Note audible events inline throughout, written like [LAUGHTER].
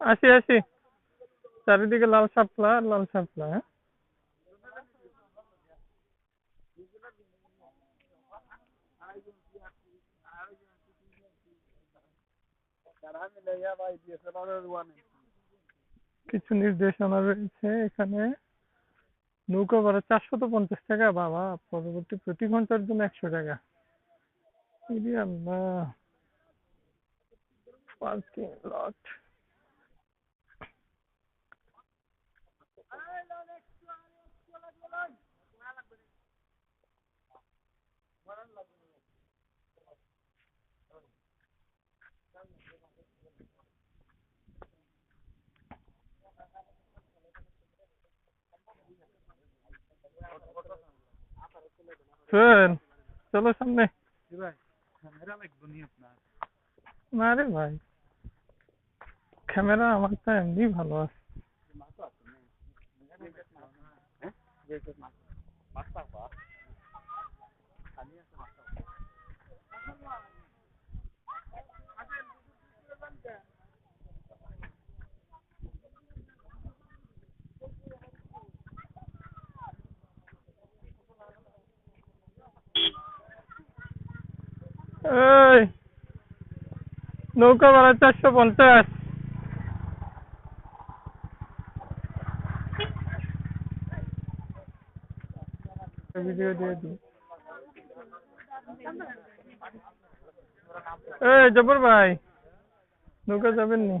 আসি আসি। চারিদিকে লাল শাপলা লাল শাপলা হ্যাঁ? কিছু নির্দেশনা রয়েছে এখানে। নৌকা ভাড়া চারশত পঞ্চাশ টাকা, বাবা, পরবর্তী প্রতি ঘণ্টার জন্য একশো টাকা। আল্লাহ। Parking lot. শোন চলো সামনে। না রে ভাই ক্যামেরা আমার তো এমনি ভালো আছে। এই নৌকা ভাড়া চারশো পঞ্চাশ। ভিডিও দিয়ে দিই। এই জব্বর ভাই নৌকা যাবেন নি?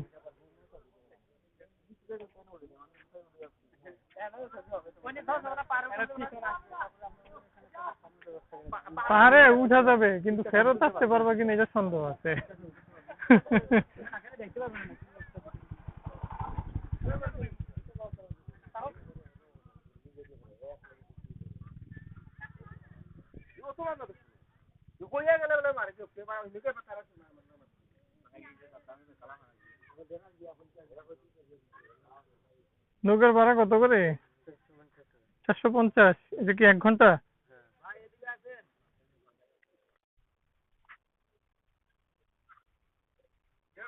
পাহাড়ে উঠা যাবে, কিন্তু ফেরত আসতে পারবা কিনা এটা সন্দেহ আছে। নৌকার ভাড়া কত করে? চারশো পঞ্চাশ, এটা কি এক ঘণ্টা?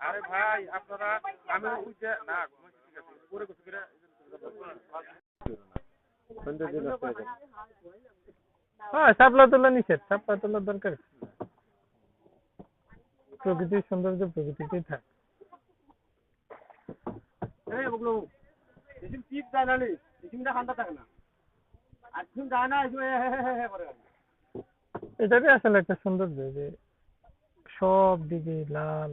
আরে ভাই আপনারা আমি উঠে না ঠিক আছে পরে কিছু করে হ্যাঁ শাপলা তোলা নিষেধ শাপলা তোলার দরকার প্রকৃতির সৌন্দর্য প্রকৃতিতেই থাক এই ওগুলো এসিম পিক যায় না নি এসিমটা থাকে না আর যায় না এসিম হে হে হে হে করে এটারই আসলে একটা সৌন্দর্য যে সব দিকে লাল।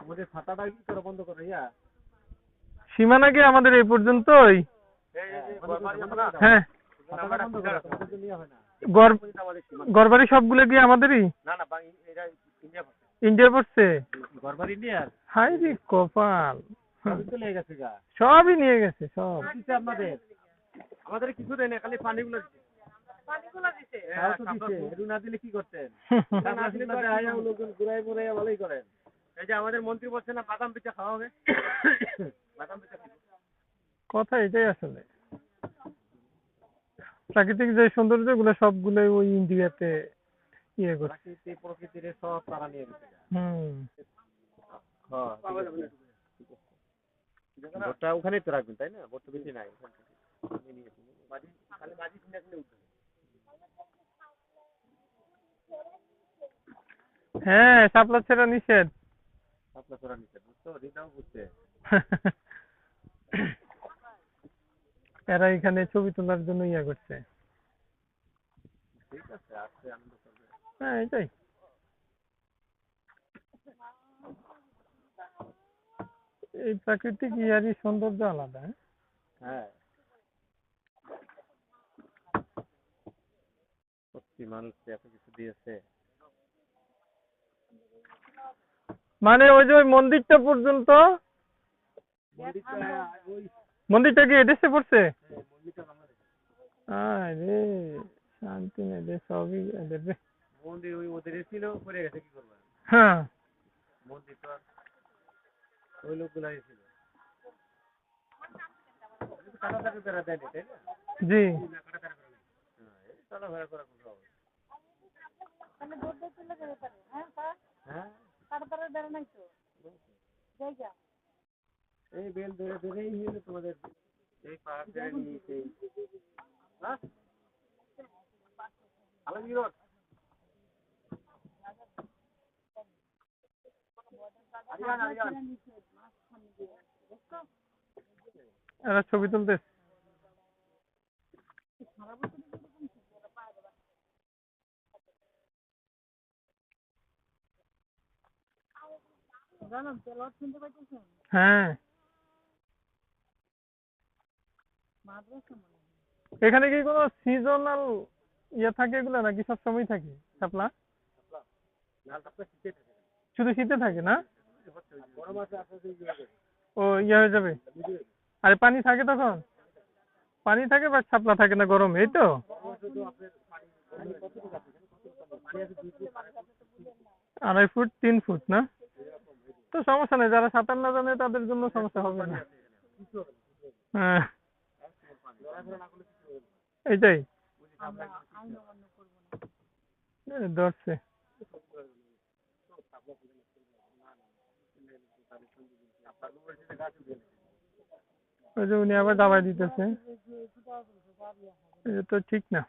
আমাদের ছাতাটা কি করে বন্ধ করে ইয়া? সীমানা কি আমাদের এই পর্যন্তই? হ্যাঁ হয়। গড়বাড়ি সবগুলো কি আমাদেরই? না না ইন্ডিয়া পড়ছে ইন্ডিয়ার হাই রে কপাল। সবই তো লেগে গেছে গা। সবই নিয়ে গেছে সব। আপনাদের? আমাদের কিছু দেয় না খালি পানিগুলো দিচ্ছে তো এটু না দিলে কি করতেন? [LAUGHS] না দিলে পরে আয়া লোকজন ঘুরাই ভালোই করেন। এই যে আমাদের মন্ত্রী বলছে না বাদাম পিঠা খাওয়া হবে। [COUGHS] বাদাম পিঠা কথা এটাই আসলে। প্রাকৃতিক যে সৌন্দর্যগুলো সবগুলোই ওই ইন্ডিয়াতে ইয়ে করছে প্রাকৃতিক প্রকৃতির সব তারা নিয়ে গেছে। হুম। হ্যাঁ ভোটটা ওখানেই তো রাখবেন তাই না? তো বেশি নাই। হ্যাঁ ছেড়া নিষেধ। তোরা নিচ্ছে বুঝছ? রিটাও বুঝছে এরা এখানে ছবি তোলার জন্য ইয়া করছে। ঠিক আছে আনন্দ করবে। হ্যাঁ এটাই। এই প্রাকৃতিক ইয়ারই সৌন্দর্য আলাদা হ্যাঁ? হ্যাঁ। মানুষ এত কিছু দিয়েছে। মানে ওই যে ওই মন্দিরটা পর্যন্ত? মন্দিরটা কি এদেশে পড়ছে? আরে শান্তি রে সবই রে। মন্দির ওই ওদের ছিল পড়ে গেছে কি করব? হ্যাঁ। মন্দির তো ওই লোকগুলা ছিল। টাকা টাকা তারা দেয়নি তাই না জি হ্যাঁ, এই চলাফেরা করা কোনো হবে হ্যাঁ এই বেল ধরে ধরেই হলো তোমাদের। এই পাহাড় ধরে নিয়েছে। হ্যাঁ? আলমগীর রোড এরা ছবি তুলতে। হ্যাঁ। এখানে কি কোনো সিজনাল ইয়ে থাকে এগুলো নাকি সবসময় থাকে? শাপলা? শুধু শীতে থাকে না? ও ইয়ে হয়ে যাবে। আরে পানি থাকে তখন? পানি থাকে বা শাপলা থাকে না গরম এই তো? আড়াই ফুট তিন ফুট না? তো সমস্যা নেই, যারা সাঁতার না জানে তাদের জন্য সমস্যা হবে না। হ্যাঁ। এইটাই। ধরছে। ওই যে উনি আবার দাবাই দিতেছে। এটা তো ঠিক না।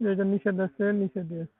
যেটা নিষেধ আছে, নিষেধ দিয়েছে।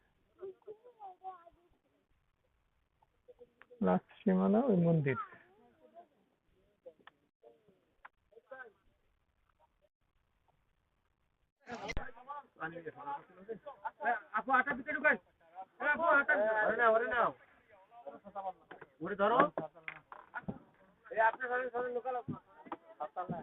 লাস্ট সীমানা ওই মন্দির। আপু আটা দিতে ঢুকাই আপু আটা ওরে না ওরে না ওরে ধরো। আপনার লোকাল আপনার